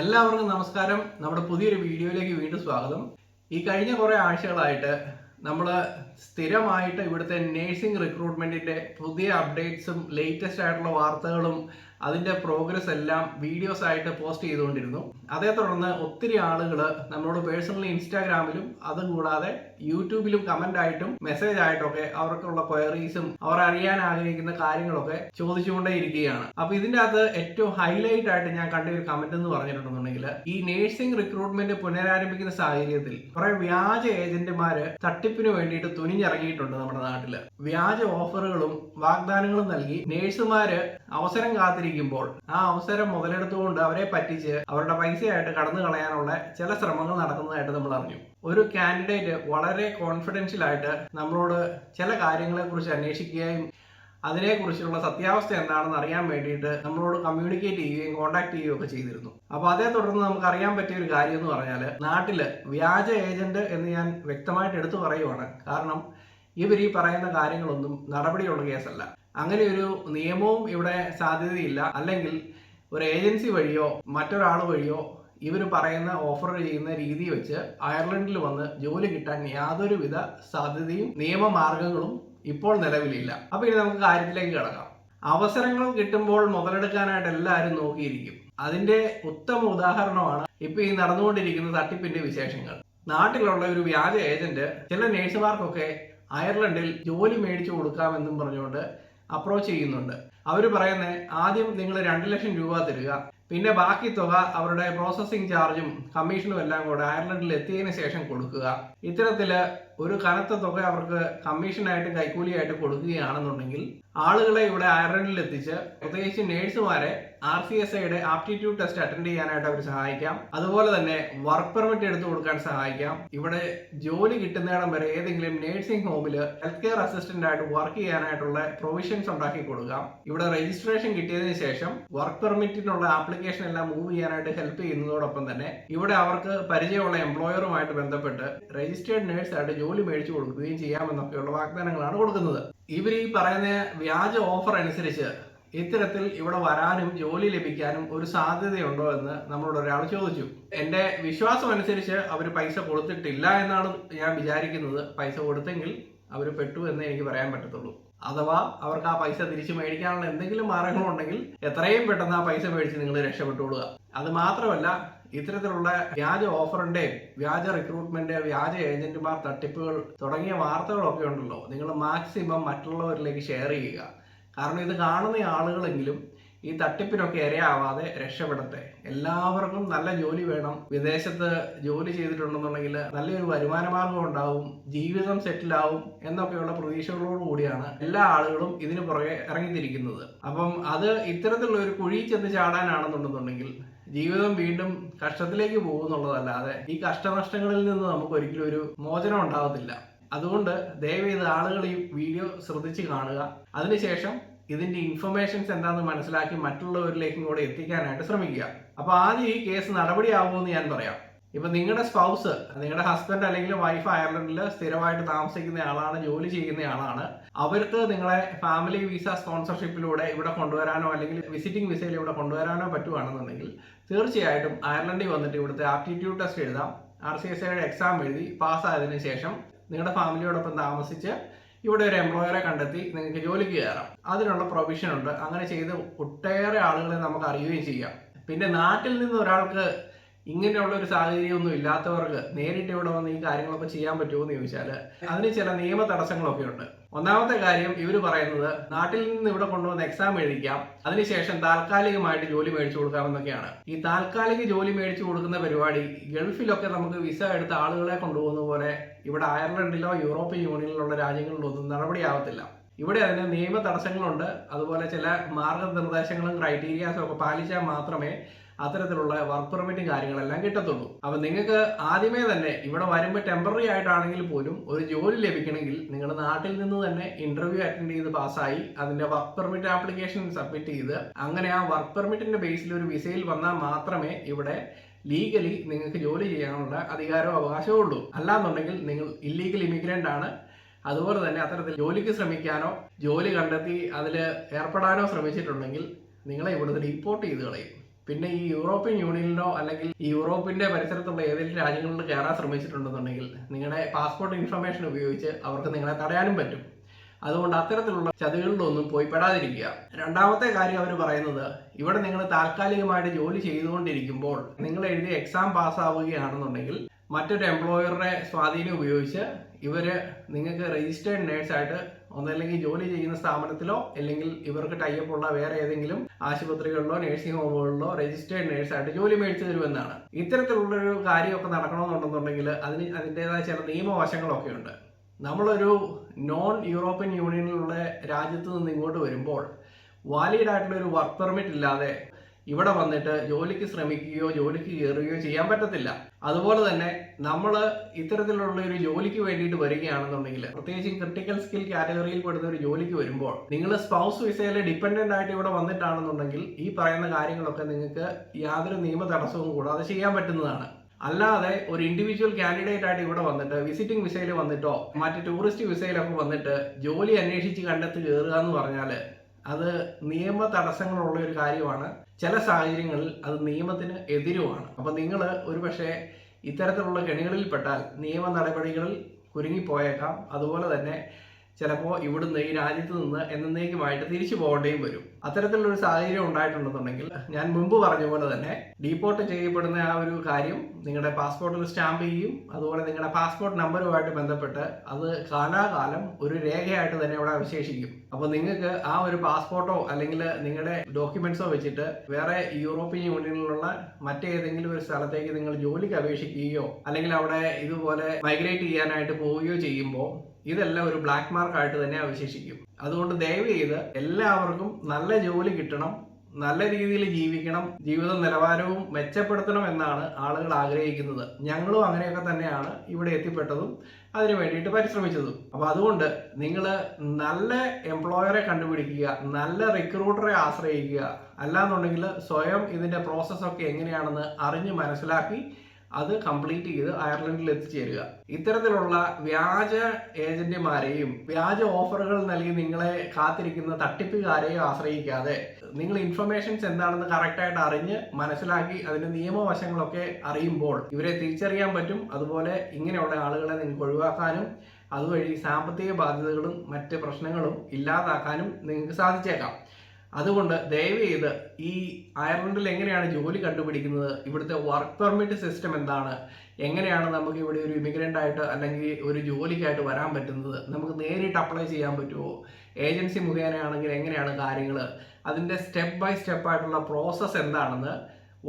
എല്ലാവർക്കും നമസ്കാരം. നമ്മുടെ പുതിയൊരു വീഡിയോയിലേക്ക് വീണ്ടും സ്വാഗതം. ഈ കഴിഞ്ഞ കുറേ ആഴ്ചകളായിട്ട് നമ്മൾ സ്ഥിരമായിട്ട് ഇവിടുത്തെ നേഴ്സിംഗ് റിക്രൂട്ട്മെന്റിന്റെ പുതിയ അപ്ഡേറ്റ്സും ലേറ്റസ്റ്റ് ആയിട്ടുള്ള വാർത്തകളും അതിന്റെ പ്രോഗ്രസ് എല്ലാം വീഡിയോസ് ആയിട്ട് പോസ്റ്റ് ചെയ്തുകൊണ്ടിരുന്നു. അതേ തുടർന്ന് ഒത്തിരി ആളുകൾ നമ്മളോട് പേഴ്സണലി ഇൻസ്റ്റാഗ്രാമിലും അതുകൂടാതെ യൂട്യൂബിലും കമന്റ് ആയിട്ടും മെസ്സേജ് ആയിട്ടൊക്കെ അവർക്കുള്ള ക്വയറീസും അവർ അറിയാൻ ആഗ്രഹിക്കുന്ന കാര്യങ്ങളൊക്കെ ചോദിച്ചുകൊണ്ടേ ഇരിക്കുകയാണ് അപ്പൊ ഇതിന്റെ അകത്ത് ഏറ്റവും ഹൈലൈറ്റ് ആയിട്ട് ഞാൻ കണ്ട ഒരു കമന്റ് എന്ന് പറഞ്ഞിട്ടുണ്ടെന്നുണ്ടെങ്കിൽ ഈ നേഴ്സിംഗ് റിക്രൂട്ട്മെന്റ് പുനരാരംഭിക്കുന്ന സാഹചര്യത്തിൽ കുറെ വ്യാജ ഏജന്റുമാര് തട്ടിപ്പിന് വേണ്ടിയിട്ട് തുനിഞ്ഞിറങ്ങിയിട്ടുണ്ട് നമ്മുടെ നാട്ടിൽ. വ്യാജ ഓഫറുകളും വാഗ്ദാനങ്ങളും നൽകി നേഴ്സുമാര് അവസരം കാത്തിരിക്കുമ്പോൾ ആ അവസരം മുതലെടുത്തുകൊണ്ട് അവരെ പറ്റിച്ച് അവരുടെ പൈസയായിട്ട് കടന്നു കളയാനുള്ള ചില ശ്രമങ്ങൾ നടക്കുന്നതായിട്ട് നമ്മൾ അറിഞ്ഞു. ഒരു കാൻഡിഡേറ്റ് വളരെ കോൺഫിഡൻഷ്യൽ ആയിട്ട് നമ്മളോട് ചില കാര്യങ്ങളെ കുറിച്ച് അന്വേഷിക്കുകയും അതിനെക്കുറിച്ചുള്ള സത്യാവസ്ഥ എന്താണെന്ന് അറിയാൻ വേണ്ടിയിട്ട് നമ്മളോട് കമ്മ്യൂണിക്കേറ്റ് ചെയ്യുകയും കോൺടാക്ട് ചെയ്യുകയും ഒക്കെ ചെയ്തിരുന്നു. അപ്പോൾ അതേ തുടർന്ന് നമുക്ക് അറിയാൻ പറ്റിയ ഒരു കാര്യം എന്ന് പറഞ്ഞാൽ നാട്ടിൽ വ്യാജ ഏജന്റ് എന്ന് ഞാൻ വ്യക്തമായിട്ട് എടുത്തു പറയുവാണ്. കാരണം ഇവർ ഈ പറയുന്ന കാര്യങ്ങളൊന്നും നടപടിയുള്ള കേസല്ല. അങ്ങനെ ഒരു നിയമവും ഇവിടെ സാധ്യതയില്ല. അല്ലെങ്കിൽ ഒരു ഏജൻസി വഴിയോ മറ്റൊരാൾ വഴിയോ ഇവർ പറയുന്ന ഓഫർ ചെയ്യുന്ന രീതി വെച്ച് അയർലൻഡിൽ വന്ന് ജോലി കിട്ടാൻ യാതൊരുവിധ സാധ്യതയും നിയമമാർഗങ്ങളും ഇപ്പോൾ നിലവിലില്ല. അപ്പൊ ഇനി നമുക്ക് കാര്യത്തിലേക്ക് കിടക്കാം. അവസരങ്ങൾ കിട്ടുമ്പോൾ മുതലെടുക്കാനായിട്ട് എല്ലാവരും നോക്കിയിരിക്കും. അതിന്റെ ഉത്തമ ഉദാഹരണമാണ് ഇപ്പൊ ഈ നടന്നുകൊണ്ടിരിക്കുന്ന തട്ടിപ്പിന്റെ വിശേഷങ്ങൾ. നാട്ടിലുള്ള ഒരു വ്യാജ ഏജന്റ് ചില നേഴ്സുമാർക്കൊക്കെ അയർലൻഡിൽ ജോലി മേടിച്ചു കൊടുക്കാമെന്നും പറഞ്ഞുകൊണ്ട് അപ്രോച്ച് ചെയ്യുന്നുണ്ട്. അവർ പറയുന്നത് ആദ്യം നിങ്ങൾ രണ്ട് ലക്ഷം രൂപ തരിക പിന്നെ ബാക്കി തുക അവരുടെ പ്രോസസ്സിംഗ് ചാർജും കമ്മീഷനും എല്ലാം കൂടെ അയർലൻഡിൽ എത്തിയതിനു ശേഷം കൊടുക്കുക. ഇത്തരത്തിൽ ഒരു കനത്ത തുക അവർക്ക് കമ്മീഷനായിട്ട് കൈക്കൂലിയായിട്ട് കൊടുക്കുകയാണെന്നുണ്ടെങ്കിൽ ആളുകളെ ഇവിടെ അയർലൻഡിൽ എത്തിച്ച് പ്രത്യേകിച്ച് നേഴ്സുമാരെ ആർ സി എസ് ഐയുടെ ആപ്റ്റിറ്റ്യൂഡ് ടെസ്റ്റ് അറ്റൻഡ് ചെയ്യാനായിട്ട് അവർ സഹായിക്കാം. അതുപോലെ തന്നെ വർക്ക് പെർമിറ്റ് എടുത്തു കൊടുക്കാൻ സഹായിക്കാം. ഇവിടെ ജോലി കിട്ടുന്നിടം വരെ ഏതെങ്കിലും നേഴ്സിംഗ് ഹോമിൽ ഹെൽത്ത് കെയർ അസിസ്റ്റന്റ് ആയിട്ട് വർക്ക് ചെയ്യാനായിട്ടുള്ള പ്രൊവിഷൻസ് ഉണ്ടാക്കി കൊടുക്കാം. ഇവിടെ രജിസ്ട്രേഷൻ കിട്ടിയതിന് ശേഷം വർക്ക് പെർമിറ്റിനുള്ള ആപ്ലിക്കേഷൻ എല്ലാം മൂവ് ചെയ്യാനായിട്ട് ഹെൽപ്പ് ചെയ്യുന്നതോടൊപ്പം തന്നെ ഇവിടെ അവർക്ക് പരിചയമുള്ള എംപ്ലോയറുമായിട്ട് ബന്ധപ്പെട്ട് രജിസ്റ്റേർഡ് നേഴ്സായിട്ട് ജോലി മേടിച്ചു കൊടുക്കുകയും ചെയ്യാമെന്നൊക്കെയുള്ള വാഗ്ദാനങ്ങളാണ് കൊടുക്കുന്നത്. ഇവർ ഈ പറയുന്ന വ്യാജ ഓഫർ അനുസരിച്ച് ഇത്തരത്തിൽ ഇവിടെ വരാനും ജോലി ലഭിക്കാനും ഒരു സാധ്യതയുണ്ടോ എന്ന് നമ്മളോട് ഒരാൾ ചോദിച്ചു. എന്റെ വിശ്വാസം അനുസരിച്ച് അവർ പൈസ കൊടുത്തിട്ടില്ല എന്നാണ് ഞാൻ വിചാരിക്കുന്നത്. പൈസ കൊടുത്തെങ്കിൽ അവർ പെട്ടു എന്ന് എനിക്ക് പറയാൻ പറ്റത്തുള്ളൂ. അഥവാ അവർക്ക് ആ പൈസ തിരിച്ചു മേടിക്കാനുള്ള എന്തെങ്കിലും മാർഗങ്ങളുണ്ടെങ്കിൽ എത്രയും പെട്ടെന്ന് ആ പൈസ മേടിച്ച് നിങ്ങൾ രക്ഷപ്പെട്ടുകൊള്ളുക. അത് മാത്രമല്ല ഇത്തരത്തിലുള്ള വ്യാജ ഓഫറിന്റെ വ്യാജ റിക്രൂട്ട്മെന്റ് വ്യാജ ഏജന്റുമാർ തട്ടിപ്പുകൾ തുടങ്ങിയ വാർത്തകളൊക്കെ ഉണ്ടല്ലോ. നിങ്ങൾ മാക്സിമം മറ്റുള്ളവരിലേക്ക് ഷെയർ ചെയ്യുക. കാരണം ഇത് കാണുന്ന ആളുകളെങ്കിലും ഈ തട്ടിപ്പിനൊക്കെ ഇരയാവാതെ രക്ഷപ്പെടട്ടെ. എല്ലാവർക്കും നല്ല ജോലി വേണം. വിദേശത്ത് ജോലി ചെയ്തിട്ടുണ്ടെന്നുണ്ടെങ്കിൽ നല്ലൊരു വരുമാനമാർഗം ഉണ്ടാവും. ജീവിതം സെറ്റിലാവും എന്നൊക്കെയുള്ള പ്രതീക്ഷകളോട് കൂടിയാണ് എല്ലാ ആളുകളും ഇതിനു പുറകെ ഇറങ്ങിത്തിരിക്കുന്നത്. അപ്പം അത് ഇത്തരത്തിലുള്ള ഒരു കുഴി ചെന്ന് ചാടാനാണെന്നുണ്ടെന്നുണ്ടെങ്കിൽ ജീവിതം വീണ്ടും കഷ്ടത്തിലേക്ക് പോകുന്നുള്ളതല്ലാതെ ഈ കഷ്ടനഷ്ടങ്ങളിൽ നിന്ന് നമുക്ക് ഒരിക്കലും ഒരു മോചനം ഉണ്ടാകത്തില്ല. അതുകൊണ്ട് ദയവേത് ആളുകൾ ഈ വീഡിയോ ശ്രദ്ധിച്ച് കാണുക. അതിനുശേഷം ഇതിന്റെ ഇൻഫർമേഷൻസ് എന്താണെന്ന് മനസ്സിലാക്കി മറ്റുള്ളവരിലേക്കും കൂടെ എത്തിക്കാനായിട്ട് ശ്രമിക്കുക. അപ്പൊ ആദ്യം ഈ കേസ് നടപടിയാവുമെന്ന് ഞാൻ പറയാം. ഇപ്പൊ നിങ്ങളുടെ സ്പൗസ് നിങ്ങളുടെ ഹസ്ബൻഡ് അല്ലെങ്കിൽ വൈഫ് അയർലൻഡിൽ സ്ഥിരമായിട്ട് താമസിക്കുന്ന ആളാണ് ജോലി ചെയ്യുന്ന ആളാണ്. അവർക്ക് നിങ്ങളെ ഫാമിലി വിസ സ്പോൺസർഷിപ്പിലൂടെ ഇവിടെ കൊണ്ടുവരാനോ അല്ലെങ്കിൽ വിസിറ്റിംഗ് വിസയിൽ ഇവിടെ കൊണ്ടുവരാനോ പറ്റുവാണെന്നുണ്ടെങ്കിൽ തീർച്ചയായിട്ടും അയർലൻഡിൽ വന്നിട്ട് ഇവിടുത്തെ ആപ്റ്റിറ്റ്യൂഡ് ടെസ്റ്റ് എഴുതാം. ആർ സി എസ് എക്സാം എഴുതി പാസ്സായതിനു ശേഷം നിങ്ങളുടെ ഫാമിലിയോടൊപ്പം താമസിച്ച് ഇവിടെ ഒരു എംപ്ലോയറെ കണ്ടെത്തി നിങ്ങൾക്ക് ജോലിക്ക് കയറാം. അതിനുള്ള പ്രൊവിഷൻ ഉണ്ട്. അങ്ങനെ ചെയ്ത് ഒട്ടേറെ ആളുകളെ നമുക്ക് അറിയുകയും ചെയ്യാം. പിന്നെ നാട്ടിൽ നിന്ന് ഒരാൾക്ക് ഇങ്ങനെയുള്ള ഒരു സാഹചര്യമൊന്നും ഇല്ലാത്തവർക്ക് നേരിട്ട് ഇവിടെ വന്ന് ഈ കാര്യങ്ങളൊക്കെ ചെയ്യാൻ പറ്റുമോ എന്ന് ചോദിച്ചാൽ അതിന് ചില നിയമ തടസ്സങ്ങളൊക്കെ ഉണ്ട്. ഒന്നാമത്തെ കാര്യം ഇവർ പറയുന്നത് നാട്ടിൽ നിന്ന് ഇവിടെ കൊണ്ടുവന്ന് എക്സാം എഴുതിക്കാം. അതിനുശേഷം താൽക്കാലികമായിട്ട് ജോലി മേടിച്ചു കൊടുക്കാമെന്നൊക്കെയാണ് ഈ താൽക്കാലിക ജോലി മേടിച്ചു കൊടുക്കുന്ന പരിപാടി ഗൾഫിലൊക്കെ നമുക്ക് വിസ എടുത്ത ആളുകളെ കൊണ്ടുപോകുന്ന പോലെ ഇവിടെ അയർലൻഡിലോ യൂറോപ്യൻ യൂണിയനിലുള്ള രാജ്യങ്ങളിലൊന്നും നടപടിയാവത്തില്ല. ഇവിടെ അതിന് നിയമ തടസ്സങ്ങളുണ്ട്. അതുപോലെ ചില മാർഗനിർദ്ദേശങ്ങളും ക്രൈറ്റീരിയാസും ഒക്കെ പാലിച്ചാൽ മാത്രമേ അത്തരത്തിലുള്ള വർക്ക് പെർമിറ്റും കാര്യങ്ങളെല്ലാം കിട്ടത്തുള്ളൂ. അപ്പൊ നിങ്ങൾക്ക് ആദ്യമേ തന്നെ ഇവിടെ വരുമ്പോൾ ടെമ്പററി ആയിട്ടാണെങ്കിൽ പോലും ഒരു ജോലി ലഭിക്കണമെങ്കിൽ നിങ്ങളുടെ നാട്ടിൽ നിന്ന് തന്നെ ഇന്റർവ്യൂ അറ്റൻഡ് ചെയ്ത് പാസ്സായി അതിന്റെ വർക്ക് പെർമിറ്റ് ആപ്ലിക്കേഷൻ സബ്മിറ്റ് ചെയ്ത് അങ്ങനെ ആ വർക്ക് പെർമിറ്റിന്റെ ബേസിൽ ഒരു വിസയിൽ വന്നാൽ മാത്രമേ ഇവിടെ ലീഗലി നിങ്ങൾക്ക് ജോലി ചെയ്യാനുള്ള അധികാരവും അവകാശവും ഉള്ളൂ. അല്ലാന്നുണ്ടെങ്കിൽ നിങ്ങൾ ഇല്ലീഗൽ ഇമിഗ്രന്റ് ആണ്. അതുപോലെ തന്നെ അത്തരത്തിൽ ജോലിക്ക് ശ്രമിക്കാനോ ജോലി കണ്ടെത്തി അതിൽ ഏർപ്പെടാനോ ശ്രമിച്ചിട്ടുണ്ടെങ്കിൽ നിങ്ങളെ ഇവിടുന്ന് ഡീപ്പോർട്ട് ചെയ്ത് കളയും. പിന്നെ ഈ യൂറോപ്യൻ യൂണിയനിലോ അല്ലെങ്കിൽ ഈ യൂറോപ്പിന്റെ പരിസരത്തുള്ള ഏതെങ്കിലും രാജ്യങ്ങളിൽ കയറാൻ ശ്രമിച്ചിട്ടുണ്ടെന്നുണ്ടെങ്കിൽ നിങ്ങളുടെ പാസ്പോർട്ട് ഇൻഫർമേഷൻ ഉപയോഗിച്ച് അവർക്ക് നിങ്ങളെ തടയാനും പറ്റും. അതുകൊണ്ട് അത്തരത്തിലുള്ള ചതികളിലൊന്നും പോയി പെടാതിരിക്കുക രണ്ടാമത്തെ കാര്യം അവർ പറയുന്നത് ഇവിടെ നിങ്ങൾ താൽക്കാലികമായിട്ട് ജോലി ചെയ്തുകൊണ്ടിരിക്കുമ്പോൾ നിങ്ങൾ എഴുതി എക്സാം പാസ്സാവുകയാണെന്നുണ്ടെങ്കിൽ മറ്റൊരു എംപ്ലോയറുടെ സ്വാധീനം ഉപയോഗിച്ച് ഇവർ നിങ്ങൾക്ക് രജിസ്റ്റേർഡ് നേഴ്സായിട്ട് ഒന്നല്ലെങ്കിൽ ജോലി ചെയ്യുന്ന സ്ഥാപനത്തിലോ അല്ലെങ്കിൽ ഇവർക്ക് ടൈപ്പ് ഉള്ള വേറെ ഏതെങ്കിലും ആശുപത്രികളിലോ നഴ്സിംഗ് ഹോമുകളിലോ രജിസ്റ്റേർഡ് നേഴ്സായിട്ട് ജോലി മേടിച്ചു തരുമെന്നാണ്. ഇത്തരത്തിലുള്ളൊരു കാര്യമൊക്കെ നടക്കണമെന്നുണ്ടെന്നുണ്ടെങ്കിൽ അതിന് അതിന്റെതായ ചില നിയമവശങ്ങളൊക്കെ ഉണ്ട് നമ്മളൊരു നോൺ യൂറോപ്യൻ യൂണിയനിലുള്ള രാജ്യത്ത് നിന്ന് ഇങ്ങോട്ട് വരുമ്പോൾ വാലിഡ് ആയിട്ടുള്ള ഒരു വർക്ക് പെർമിറ്റ് ഇല്ലാതെ ഇവിടെ വന്നിട്ട് ജോലിക്ക് ശ്രമിക്കുകയോ ജോലിക്ക് കയറുകയോ ചെയ്യാൻ പറ്റത്തില്ല. അതുപോലെ തന്നെ നമ്മൾ ഇത്തരത്തിലുള്ള ഒരു ജോലിക്ക് വേണ്ടിയിട്ട് വരികയാണെന്നുണ്ടെങ്കിൽ പ്രത്യേകിച്ചും ക്രിട്ടിക്കൽ സ്കിൽ കാറ്റഗറിയിൽ പെടുന്ന ഒരു ജോലിക്ക് വരുമ്പോൾ നിങ്ങൾ സ്പൗസ് വിസയിൽ ഡിപ്പെൻഡന്റ് ആയിട്ട് ഇവിടെ വന്നിട്ടാണെന്നുണ്ടെങ്കിൽ ഈ പറയുന്ന കാര്യങ്ങളൊക്കെ നിങ്ങൾക്ക് യാതൊരു നിയമ തടസ്സവും കൂടാതെ ചെയ്യാൻ പറ്റുന്നതാണ്. അല്ലാതെ ഒരു ഇൻഡിവിജ്വൽ കാൻഡിഡേറ്റ് ആയിട്ട് ഇവിടെ വന്നിട്ട് വിസിറ്റിംഗ് വിസയിൽ വന്നിട്ടോ മറ്റ് ടൂറിസ്റ്റ് വിസയിലൊക്കെ വന്നിട്ട് ജോലി അന്വേഷിച്ച് കണ്ടെത്തി കയറുക എന്ന് പറഞ്ഞാൽ അത് നിയമ തടസ്സങ്ങളുള്ള ഒരു കാര്യമാണ്. ചില സാഹചര്യങ്ങളിൽ അത് നിയമത്തിന് എതിരുമാണ്. അപ്പൊ നിങ്ങൾ ഒരുപക്ഷെ ഇത്തരത്തിലുള്ള കെണികളിൽപ്പെട്ടാൽ നിയമ നടപടികളിൽ കുരുങ്ങിപ്പോയേക്കാം. അതുപോലെ തന്നെ ചിലപ്പോൾ ഇവിടുന്ന് ഈ രാജ്യത്ത് നിന്ന് എന്നേക്കുമായിട്ട് തിരിച്ചു പോകേണ്ടിയും വരും. അത്തരത്തിലുള്ള ഒരു സാഹചര്യം ഉണ്ടായിട്ടുണ്ടെന്നുണ്ടെങ്കിൽ ഞാൻ മുമ്പ് പറഞ്ഞ പോലെ തന്നെ ഡീപ്പോർട്ട് ചെയ്യപ്പെടുന്ന ആ ഒരു കാര്യം നിങ്ങളുടെ പാസ്പോർട്ടിൽ സ്റ്റാമ്പ് ചെയ്യും. അതുപോലെ നിങ്ങളുടെ പാസ്പോർട്ട് നമ്പറുമായിട്ട് ബന്ധപ്പെട്ട് അത് കാലാകാലം ഒരു രേഖയായിട്ട് തന്നെ അവിടെ അവശേഷിക്കും. അപ്പോൾ നിങ്ങൾക്ക് ആ ഒരു പാസ്പോർട്ടോ അല്ലെങ്കിൽ നിങ്ങളുടെ ഡോക്യുമെന്റ്സോ വെച്ചിട്ട് വേറെ യൂറോപ്യൻ യൂണിയനിലുള്ള മറ്റേതെങ്കിലും ഒരു സ്ഥലത്തേക്ക് നിങ്ങൾ ജോലിക്ക് അപേക്ഷിക്കുകയോ അല്ലെങ്കിൽ അവിടെ ഇതുപോലെ മൈഗ്രേറ്റ് ചെയ്യാനായിട്ട് പോവുകയോ ചെയ്യുമ്പോൾ ഇതെല്ലാം ഒരു ബ്ലാക്ക് മാർക്കായിട്ട് തന്നെ അവശേഷിക്കും. അതുകൊണ്ട് ദയവ് ചെയ്ത് എല്ലാവർക്കും നല്ല ജോലി കിട്ടണം നല്ല രീതിയിൽ ജീവിക്കണം ജീവിത നിലവാരവും മെച്ചപ്പെടുത്തണം എന്നാണ് ആളുകൾ ആഗ്രഹിക്കുന്നത്. ഞങ്ങളും അങ്ങനെയൊക്കെ തന്നെയാണ് ഇവിടെ എത്തിപ്പെട്ടതും അതിനു വേണ്ടിയിട്ട് പരിശ്രമിച്ചതും. അപ്പോൾ അതുകൊണ്ട് നിങ്ങൾ നല്ല എംപ്ലോയറെ കണ്ടുപിടിക്കുക നല്ല റിക്രൂട്ടറെ ആശ്രയിക്കുക. അല്ലാന്നുണ്ടെങ്കിൽ സ്വയം ഇതിന്റെ പ്രോസസ്സൊക്കെ എങ്ങനെയാണെന്ന് അറിഞ്ഞ് മനസ്സിലാക്കി അത് കംപ്ലീറ്റ് ചെയ്ത് അയർലൻഡിൽ എത്തിച്ചേരുക. ഇത്തരത്തിലുള്ള വ്യാജ ഏജന്റുമാരെയും വ്യാജ ഓഫറുകൾ നൽകി നിങ്ങളെ കാത്തിരിക്കുന്ന തട്ടിപ്പുകാരെയും ആശ്രയിക്കാതെ നിങ്ങൾ ഇൻഫർമേഷൻസ് എന്താണെന്ന് കറക്റ്റായിട്ട് അറിഞ്ഞ് മനസ്സിലാക്കി അതിന്റെ നിയമവശങ്ങളൊക്കെ അറിയുമ്പോൾ ഇവരെ തിരിച്ചറിയാൻ പറ്റും. അതുപോലെ ഇങ്ങനെയുള്ള ആളുകളെ നിങ്ങൾക്ക് ഒഴിവാക്കാനും അതുവഴി സാമ്പത്തിക ബാധ്യതകളും മറ്റ് പ്രശ്നങ്ങളും ഇല്ലാതാക്കാനും നിങ്ങൾക്ക് സാധിച്ചേക്കാം. അതുകൊണ്ട് ദയവ് ചെയ്ത് ഈ അയർലൻഡിൽ എങ്ങനെയാണ് ജോലി കണ്ടുപിടിക്കുന്നത്? ഇവിടുത്തെ വർക്ക് പെർമിറ്റ് സിസ്റ്റം എന്താണ്? എങ്ങനെയാണ് നമുക്ക് ഇവിടെ ഒരു ഇമിഗ്രന്റ് ആയിട്ട് അല്ലെങ്കിൽ ഒരു ജോലിക്കായിട്ട് വരാൻ പറ്റുന്നത്? നമുക്ക് നേരിട്ട് അപ്ലൈ ചെയ്യാൻ പറ്റുമോ? ഏജൻസി മുഖേനയാണെങ്കിൽ എങ്ങനെയാണ് കാര്യങ്ങൾ അതിന്റെ സ്റ്റെപ്പ് ബൈ സ്റ്റെപ്പ് ആയിട്ടുള്ള പ്രോസസ്സ് എന്താണെന്ന്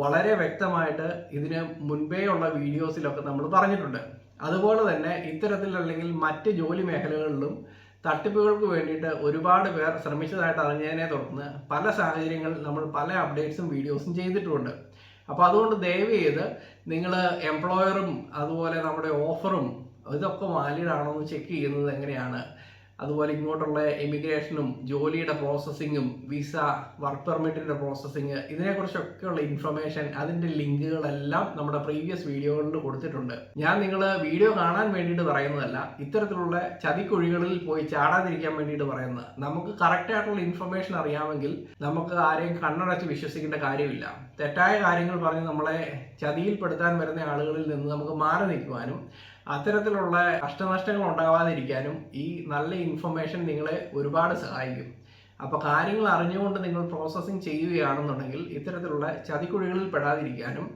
വളരെ വ്യക്തമായിട്ട് ഇതിന് മുൻപേ ഉള്ള വീഡിയോസിലൊക്കെ നമ്മൾ പറഞ്ഞിട്ടുണ്ട്. അതുപോലെ തന്നെ ഇത്തരത്തിൽ അല്ലെങ്കിൽ മറ്റ് ജോലി മേഖലകളിലും തട്ടിപ്പുകൾക്ക് വേണ്ടിയിട്ട് ഒരുപാട് പേർ ശ്രമിച്ചതായിട്ട് അറിഞ്ഞതിനെ തുടർന്ന് പല സാഹചര്യങ്ങളിൽ നമ്മൾ പല അപ്ഡേറ്റ്സും വീഡിയോസും ചെയ്തിട്ടുമുണ്ട് അപ്പോൾ അതുകൊണ്ട് ദയവ് ചെയ്ത് നിങ്ങൾ എംപ്ലോയറും അതുപോലെ നമ്മുടെ ഓഫറും ഇതൊക്കെ വാലിഡ് ആണോ എന്ന് ചെക്ക് ചെയ്യുന്നത് എങ്ങനെയാണ്? അതുപോലെ ഇങ്ങോട്ടുള്ള എമിഗ്രേഷനും ജോലിയുടെ പ്രോസസ്സിങ്ങും വിസ വർക്ക് പെർമിറ്റിന്റെ പ്രോസസ്സിങ് ഇതിനെക്കുറിച്ചൊക്കെയുള്ള ഇൻഫർമേഷൻ അതിന്റെ ലിങ്കുകളെല്ലാം നമ്മുടെ പ്രീവിയസ് വീഡിയോകളിൽ കൊടുത്തിട്ടുണ്ട്. ഞാൻ നിങ്ങൾ വീഡിയോ കാണാൻ വേണ്ടിയിട്ട് പറയുന്നതല്ല ഇത്തരത്തിലുള്ള ചതിക്കുഴികളിൽ പോയി ചാടാതിരിക്കാൻ വേണ്ടിയിട്ട് പറയുന്നത്. നമുക്ക് കറക്റ്റായിട്ടുള്ള ഇൻഫർമേഷൻ അറിയാമെങ്കിൽ നമുക്ക് ആരെയും കണ്ണടച്ച് വിശ്വസിക്കേണ്ട കാര്യമില്ല. തെറ്റായ കാര്യങ്ങൾ പറഞ്ഞ് നമ്മളെ ചതിയിൽപ്പെടുത്താൻ വരുന്ന ആളുകളിൽ നിന്ന് നമുക്ക് മാറി നിൽക്കുവാനും അത്തരത്തിലുള്ള കഷ്ടനഷ്ടങ്ങൾ ഉണ്ടാവാതിരിക്കാനും ഈ നല്ല ഇൻഫർമേഷൻ നിങ്ങളെ ഒരുപാട് സഹായിക്കും. അപ്പോൾ കാര്യങ്ങൾ അറിഞ്ഞുകൊണ്ട് നിങ്ങൾ പ്രോസസ്സിങ് ചെയ്യുകയാണെന്നുണ്ടെങ്കിൽ ഇത്തരത്തിലുള്ള ചതിക്കുഴികളിൽ പെടാതിരിക്കാനും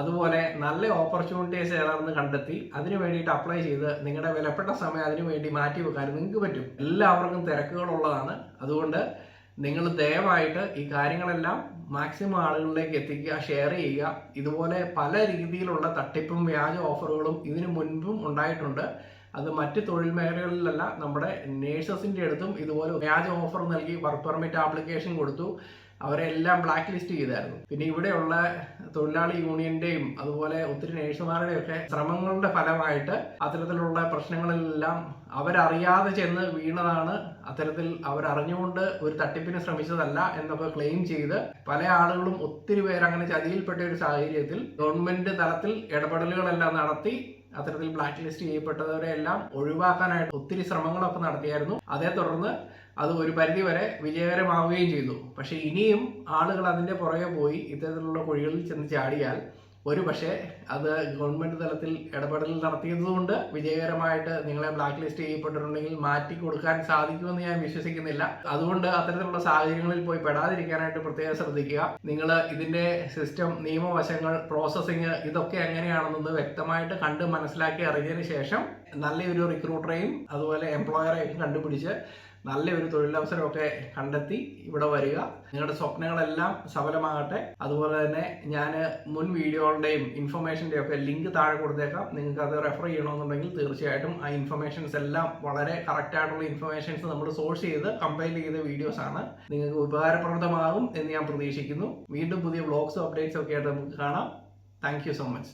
അതുപോലെ നല്ല ഓപ്പർച്യൂണിറ്റീസ് ഏതാണെന്ന് കണ്ടെത്തി അതിനു വേണ്ടിയിട്ട് അപ്ലൈ ചെയ്ത് നിങ്ങളുടെ വിലപ്പെട്ട സമയം അതിനു വേണ്ടി മാറ്റി വെക്കാനും നിങ്ങൾക്ക് പറ്റും. എല്ലാവർക്കും തിരക്കുകളുള്ളതാണ് അതുകൊണ്ട് നിങ്ങൾ ദയവായിട്ട് ഈ കാര്യങ്ങളെല്ലാം മാക്സിമം ആളുകളിലേക്ക് എത്തിക്കുക ഷെയർ ചെയ്യുക. ഇതുപോലെ പല രീതിയിലുള്ള തട്ടിപ്പും വ്യാജ ഓഫറുകളും ഇതിനു മുൻപും ഉണ്ടായിട്ടുണ്ട്. അത് മറ്റ് തൊഴിൽ മേഖലകളിലല്ല നമ്മുടെ നേഴ്സസിന്റെ അടുത്തും ഇതുപോലെ വ്യാജ ഓഫർ നൽകി വർക്ക് പെർമിറ്റ് ആപ്ലിക്കേഷൻ കൊടുത്തു. അവരെ എല്ലാം ബ്ലാക്ക് ലിസ്റ്റ് ചെയ്തായിരുന്നു. പിന്നെ ഇവിടെയുള്ള തൊഴിലാളി യൂണിയന്റെയും അതുപോലെ ഒത്തിരി നേഴ്സുമാരുടെയും ഒക്കെ ശ്രമങ്ങളുടെ ഫലമായിട്ട് അത്തരത്തിലുള്ള പ്രശ്നങ്ങളിലെല്ലാം അവരറിയാതെ ചെന്ന് വീണതാണ് അത്തരത്തിൽ അവർ അറിഞ്ഞുകൊണ്ട് ഒരു തട്ടിപ്പിന് ശ്രമിച്ചതല്ല എന്നൊക്കെ ക്ലെയിം ചെയ്ത് പല ആളുകളും ഒത്തിരി പേര് അങ്ങനെ ചതിയിൽപ്പെട്ട ഒരു സാഹചര്യത്തിൽ ഗവൺമെന്റ് തലത്തിൽ ഇടപെടലുകളെല്ലാം നടത്തി അത്തരത്തിൽ ബ്ലാക്ക് ലിസ്റ്റ് ചെയ്യപ്പെട്ടവരെ എല്ലാം ഒഴിവാക്കാനായിട്ട് ഒത്തിരി ശ്രമങ്ങളൊക്കെ നടത്തിയായിരുന്നു. അതേ തുടർന്ന് അത് ഒരു പരിധിവരെ വിജയകരമാവുകയും ചെയ്തു. പക്ഷെ ഇനിയും ആളുകൾ അതിന്റെ പുറകെ പോയി ഇത്തരത്തിലുള്ള കുഴികളിൽ ചെന്ന് ചാടിയാൽ ഒരു പക്ഷേ അത് ഗവൺമെന്റ് തലത്തിൽ ഇടപെടൽ നടത്തിയതുകൊണ്ട് വിജയകരമായിട്ട് നിങ്ങളെ ബ്ലാക്ക് ലിസ്റ്റ് ചെയ്യപ്പെട്ടിട്ടുണ്ടെങ്കിൽ മാറ്റി കൊടുക്കാൻ സാധിക്കുമെന്ന് ഞാൻ വിശ്വസിക്കുന്നില്ല. അതുകൊണ്ട് അത്തരത്തിലുള്ള സാഹചര്യങ്ങളിൽ പോയി പെടാതിരിക്കാനായിട്ട് പ്രത്യേകം ശ്രദ്ധിക്കുക. നിങ്ങൾ ഇതിന്റെ സിസ്റ്റം നിയമവശങ്ങൾ പ്രോസസ്സിങ് ഇതൊക്കെ എങ്ങനെയാണെന്നത് വ്യക്തമായിട്ട് കണ്ട് മനസ്സിലാക്കി അറിഞ്ഞതിന് ശേഷം നല്ലൊരു റിക്രൂട്ടറെയും അതുപോലെ എംപ്ലോയറെയും കണ്ടുപിടിച്ച് നല്ലൊരു തൊഴിലവസരമൊക്കെ കണ്ടെത്തി ഇവിടെ വരിക. നിങ്ങളുടെ സ്വപ്നങ്ങളെല്ലാം സഫലമാകട്ടെ. അതുപോലെ തന്നെ ഞാൻ മുൻ വീഡിയോകളുടെയും ഇൻഫർമേഷന്റെയും ഒക്കെ ലിങ്ക് താഴെ കൊടുത്തേക്കാം. നിങ്ങൾക്ക് അത് റെഫർ ചെയ്യണമെന്നുണ്ടെങ്കിൽ തീർച്ചയായിട്ടും ആ ഇൻഫർമേഷൻസ് എല്ലാം വളരെ കറക്റ്റ് ആയിട്ടുള്ള ഇൻഫർമേഷൻസ് നമ്മൾ സോഴ്സ് ചെയ്ത് കമ്പൈൽ ചെയ്ത വീഡിയോസ് ആണ്. നിങ്ങൾക്ക് ഉപകാരപ്രദമാകും എന്ന് ഞാൻ പ്രതീക്ഷിക്കുന്നു. വീണ്ടും പുതിയ വ്ളോഗ്സും അപ്ഡേറ്റ്സും ഒക്കെ ആയിട്ട് നമുക്ക് കാണാം. Thank so much